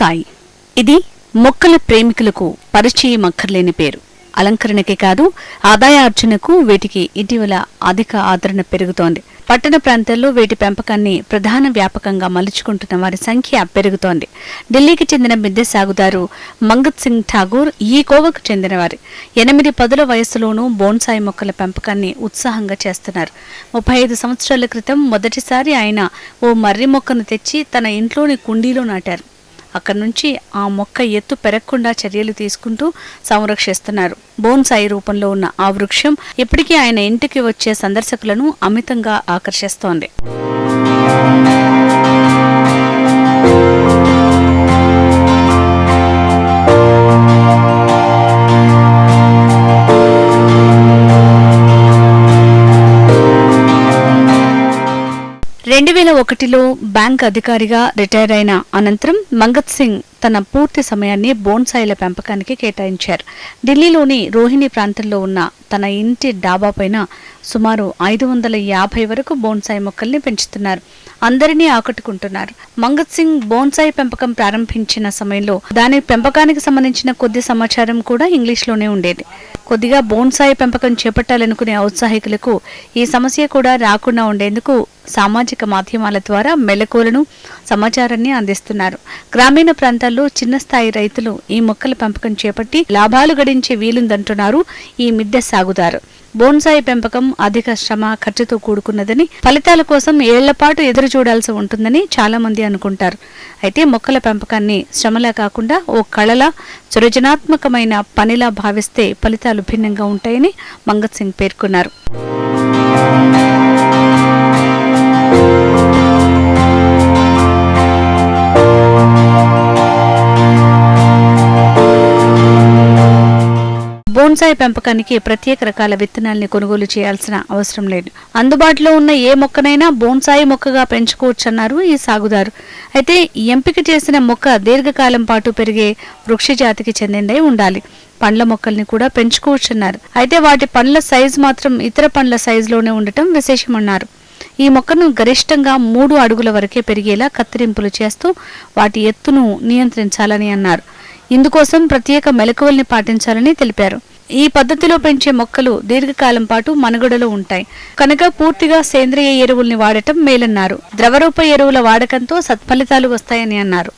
సాయి. ఇది మొక్కల ప్రేమికులకు పరిచయం అక్కర్లేని పేరు. అలంకరణకే కాదు ఆదాయార్జనకు వీటికి ఇటీవల అధిక ఆదరణ పెరుగుతోంది. పట్టణ ప్రాంతాల్లో వీటి పెంపకాన్ని ప్రధాన వ్యాపకంగా మలుచుకుంటున్న వారి సంఖ్య పెరుగుతోంది. ఢిల్లీకి చెందిన మిద్దె సాగుదారు మంగత్ సింగ్ ఠాగూర్ ఈ కోవకు చెందినవారు. ఎనిమిది పదుల వయస్సులోనూ బోన్సాయి మొక్కల పెంపకాన్ని ఉత్సాహంగా చేస్తున్నారు. ముప్పై ఐదు సంవత్సరాల క్రితం మొదటిసారి ఆయన ఓ మర్రి మొక్కను తెచ్చి తన ఇంట్లోని కుండీలో నాటారు. అక్కడి నుంచి ఆ మొక్క ఎత్తు పెరగకుండా చర్యలు తీసుకుంటూ సంరక్షిస్తున్నారు. బోన్సాయి రూపంలో ఉన్న ఆ వృక్షం ఇప్పటికీ ఆయన ఇంటికి వచ్చే సందర్శకులను అమితంగా ఆకర్షిస్తోంది. రెండు వేల ఒకటిలో బ్యాంక్ అధికారిగా రిటైర్ అయిన అనంతరం మంగత్ సింగ్ తన పూర్తి సమయాన్ని బోన్సాయిల పెంపకానికి కేటాయించారు. ఢిల్లీలోని రోహిణి ప్రాంతంలో ఉన్న తన ఇంటి డాబా పైన సుమారు ఐదు వందల యాభై వరకు బోన్సాయి మొక్కల్ని పెంచుతున్నారు. అందరినీ ఆకట్టుకుంటున్నారు. మంగత్ సింగ్ బోన్సాయి పెంపకం ప్రారంభించిన సమయంలో దాని పెంపకానికి సంబంధించిన కొద్ది సమాచారం కూడా ఇంగ్లీష్లోనే ఉండేది. కొద్దిగా బోన్సాయి పెంపకం చేపట్టాలనుకునే ఔత్సాహికులకు ఈ సమస్య కూడా రాకుండా ఉండేందుకు సామాజిక మాధ్యమాల ద్వారా మెలకువలను సమాచారాన్ని అందిస్తున్నారు. గ్రామీణ ప్రాంతాల్లో చిన్న స్థాయి రైతులు ఈ మొక్కల పెంపకం చేపట్టి లాభాలు గడించే వీలుందంటున్నారు ఈ మిద్దె సాగుదారు. బోన్సాయి పెంపకం అధిక శ్రమ ఖర్చుతో కూడుకున్నదని ఫలితాల కోసం ఏళ్ళపాటు ఎదురు చూడాల్సి ఉంటుందని చాలా మంది అనుకుంటారు. అయితే మొక్కల పెంపకాన్ని శ్రమలా కాకుండా ఓ కళలా సృజనాత్మకమైన పనిలా భావిస్తే ఫలితాలు భిన్నంగా ఉంటాయని మంగత్ సింగ్ పేర్కొన్నారు. బోన్సాయి పెంపకానికి ప్రత్యేక రకాల విత్తనాల్ని కొనుగోలు చేయాల్సిన అవసరం లేదు. అందుబాటులో ఉన్న ఏ మొక్కనైనా బోన్సాయి మొక్కగా పెంచుకోవచ్చన్నారు ఈ సాగుదారు. అయితే ఎంపిక చేసిన మొక్క దీర్ఘకాలం పాటు పెరిగే వృక్ష జాతికి చెందిందై ఉండాలి. పండ్ల మొక్కల్ని కూడా పెంచుకోవచ్చన్నారు. అయితే వాటి పండ్ల సైజు మాత్రం ఇతర పండ్ల సైజులోనే ఉండటం విశేషమన్నారు. ఈ మొక్కను గరిష్టంగా మూడు అడుగుల వరకే పెరిగేలా కత్తిరింపులు చేస్తూ వాటి ఎత్తును నియంత్రించాలని అన్నారు. ఇందుకోసం ప్రత్యేక మెలకువల్ని పాటించాలని తెలిపారు. ఈ పద్ధతిలో పెంచే మొక్కలు దీర్ఘకాలం పాటు మనుగడలో ఉంటాయి. కనుక పూర్తిగా సేంద్రియ ఎరువుల్ని వాడటం మేలన్నారు. ద్రవరూప ఎరువుల వాడకంతో సత్ఫలితాలు వస్తాయని అన్నారు.